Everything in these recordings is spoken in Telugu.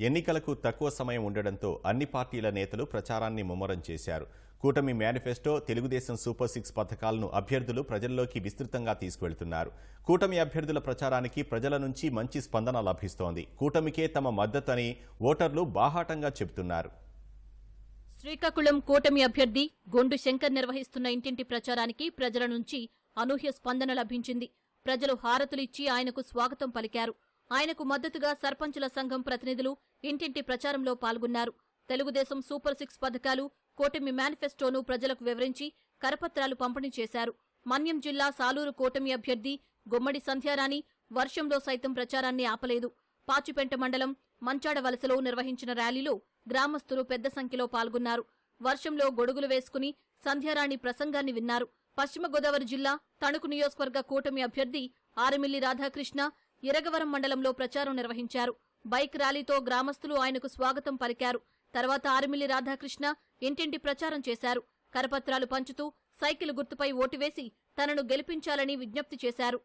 ఎన్నికలకు తక్కువ సమయం ఉండడంతో అన్ని పార్టీల నేతలు ప్రచారాన్ని ముమ్మరం చేశారు. కూటమి మేనిఫెస్టో తెలుగుదేశం సూపర్ సిక్స్ పథకాలను అభ్యర్థులు ప్రజల్లోకి విస్తృతంగా తీసుకువెళ్తున్నారు. కూటమి అభ్యర్థుల ప్రచారానికి ప్రజల నుంచి మంచి స్పందన లభిస్తోంది. కూటమికే తమ మద్దతని ఓటర్లు బాహాటంగా చెబుతున్నారు. శ్రీకాకుళం కూటమి అభ్యర్థి గొండు శంకర్ నిర్వహిస్తున్న ఇంటింటి ప్రచారానికి ప్రజల నుంచి అనూహ్య స్పందన లభించింది. ప్రజలు హారతులిచ్చి ఆయనకు స్వాగతం పలికారు. ఆయనకు మద్దతుగా సర్పంచుల సంఘం ప్రతినిధులు ఇంటింటి ప్రచారంలో పాల్గొన్నారు. తెలుగుదేశం సూపర్ సిక్స్ పథకాలు కూటమి మేనిఫెస్టోను ప్రజలకు వివరించి కరపత్రాలు పంపిణీ చేశారు. మన్యం జిల్లా సాలూరు కూటమి అభ్యర్థి గుమ్మడి సంధ్యారాణి వర్షంలో సైతం ప్రచారాన్ని ఆపలేదు. పాచిపెంట మండలం మంచాడ వలసలో నిర్వహించిన ర్యాలీలో గ్రామస్తులు పెద్ద సంఖ్యలో పాల్గొన్నారు. వర్షంలో గొడుగులు వేసుకుని సంధ్యారాణి ప్రసంగాన్ని విన్నారు. పశ్చిమ గోదావరి జిల్లా తణుకు నియోజకవర్గ కూటమి అభ్యర్థి ఆరమిల్లి రాధాకృష్ణ ఇరగవరం మండలంలో ప్రచారం నిర్వహించారు. బైక్ ర్యాలీతో గ్రామస్తులు ఆయనకు స్వాగతం పలికారు. తర్వాత ఆర్మిల్లి రాధాకృష్ణ ఇంటింటి ప్రచారం చేశారు. కరపత్రాలు పంచుతూ సైకిల్ గుర్తుపై ఓటు వేసి తనను గెలిపించాలని విజ్ఞప్తి చేశారు.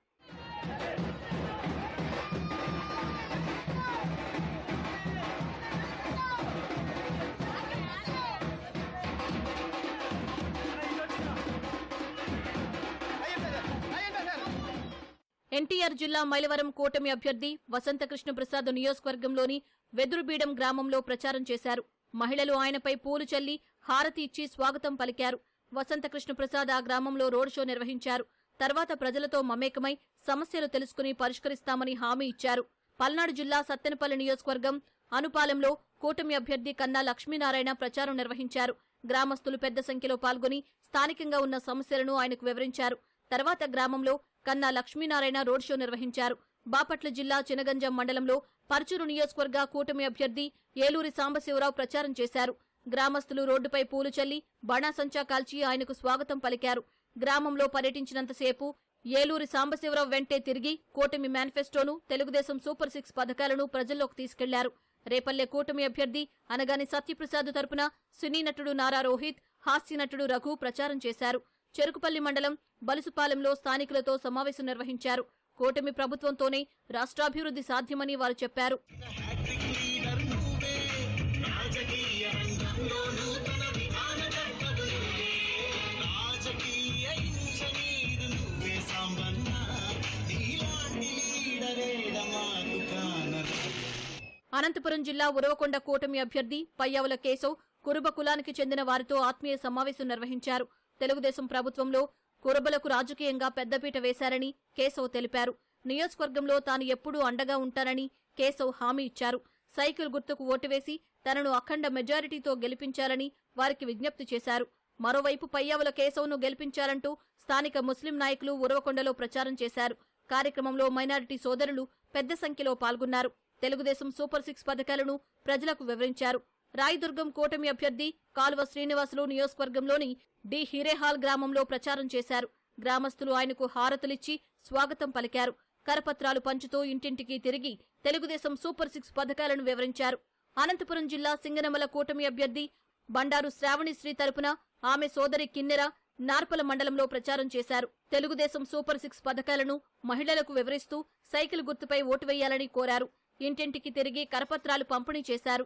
ఎన్టీఆర్ జిల్లా మైలవరం కూటమి అభ్యర్థి వసంతకృష్ణ ప్రసాద్ నియోజకవర్గంలోని వెదురుబీడం గ్రామంలో ప్రచారం చేశారు. మహిళలు ఆయనపై పూలు చల్లి హారతి ఇచ్చి స్వాగతం పలికారు. వసంతకృష్ణ ప్రసాద్ ఆ గ్రామంలో రోడ్ షో నిర్వహించారు. తర్వాత ప్రజలతో మమేకమై సమస్యలు తెలుసుకుని పరిష్కరిస్తామని హామీ ఇచ్చారు. పల్నాడు జిల్లా సత్తెనపల్లి నియోజకవర్గం అనుపాలెంలో కూటమి అభ్యర్థి కన్నా లక్ష్మీనారాయణ ప్రచారం నిర్వహించారు. గ్రామస్తులు పెద్ద సంఖ్యలో పాల్గొని స్థానికంగా ఉన్న సమస్యలను ఆయనకు వివరించారు. తర్వాత గ్రామంలో కన్నా లక్ష్మీనారాయణ రోడ్ షో నిర్వహించారు. బాపట్ల జిల్లా చినగంజం మండలంలో పరుచూరు నియోజకవర్గ కూటమి అభ్యర్థి ఏలూరి సాంబశివరావు ప్రచారం చేశారు. గ్రామస్తులు రోడ్డుపై పూలు చల్లి బాణాసంచా కాల్చి ఆయనకు స్వాగతం పలికారు. గ్రామంలో పర్యటించినంతసేపు ఏలూరి సాంబశివరావు వెంటే తిరిగి కూటమి మేనిఫెస్టోను తెలుగుదేశం సూపర్ సిక్స్ పథకాలను ప్రజల్లోకి తీసుకెళ్ళారు. రేపల్లె కూటమి అభ్యర్థి అనగాని సత్యప్రసాద్ తరపున సినీ నటుడు నారా రోహిత్ హాస్య నటుడు రఘు ప్రచారం చేశారు. చెరుకుపల్లి మండలం బలుసుపాలెంలో స్థానికులతో సమావేశం నిర్వహించారు. కూటమి ప్రభుత్వంతోనే రాష్ట్రాభివృద్ధి సాధ్యమని వారు చెప్పారు. అనంతపురం జిల్లా ఉరవకొండ కూటమి అభ్యర్థి పయ్యావుల కేశవ్ కురుబ కులానికి చెందిన వారితో ఆత్మీయ సమావేశం నిర్వహించారు. తెలుగుదేశం ప్రభుత్వంలో కురబలకు రాజకీయంగా పెద్దపీట వేశారని కేశవ్ తెలిపారు. నియోజకవర్గంలో తాను ఎప్పుడూ అండగా ఉంటానని కేశవ్ హామీ ఇచ్చారు. సైకిల్ గుర్తుకు ఓటు వేసి తనను అఖండ మెజారిటీతో గెలిపించాలని వారికి విజ్ఞప్తి చేశారు. మరోవైపు పయ్యావుల కేశవ్ను గెలిపించాలంటూ స్థానిక ముస్లిం నాయకులు ఉరవకొండలో ప్రచారం చేశారు. కార్యక్రమంలో మైనారిటీ సోదరులు పెద్ద సంఖ్యలో పాల్గొన్నారు. తెలుగుదేశం సూపర్ సిక్స్ పథకాలను ప్రజలకు వివరించారు. రాయదుర్గం కూటమి అభ్యర్థి కాలువ శ్రీనివాసులు నియోజకవర్గంలోని డి హిరేహాల్ గ్రామంలో ప్రచారం చేశారు. గ్రామస్తులు ఆయనకు హారతులిచ్చి స్వాగతం పలికారు. కరపత్రాలు పంచుతూ ఇంటింటికి తిరిగి తెలుగుదేశం సూపర్ సిక్స్ పథకాలను వివరించారు. అనంతపురం జిల్లా సింగనమల కూటమి అభ్యర్థి బండారు శ్రావణిశ్రీ తరపున ఆమె సోదరి కిన్నెర నార్పల మండలంలో ప్రచారం చేశారు. తెలుగుదేశం సూపర్ సిక్స్ పథకాలను మహిళలకు వివరిస్తూ సైకిల్ గుర్తుపై ఓటు వేయాలని కోరారు. ఇంటింటికి తిరిగి కరపత్రాలు పంపిణీ చేశారు.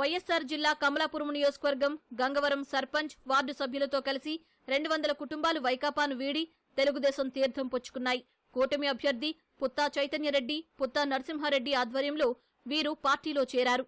వైఎస్సార్ జిల్లా కమలాపురం నియోజకవర్గం గంగవరం సర్పంచ్ వార్డు సభ్యులతో కలిసి రెండు వందల కుటుంబాలు వైకాపాను వీడి తెలుగుదేశం తీర్థం పుచ్చుకున్నాయి. కూటమి అభ్యర్థి పుత్తా చైతన్యరెడ్డి పుత్తా నరసింహారెడ్డి ఆధ్వర్యంలో వీరు పార్టీలో చేరారు.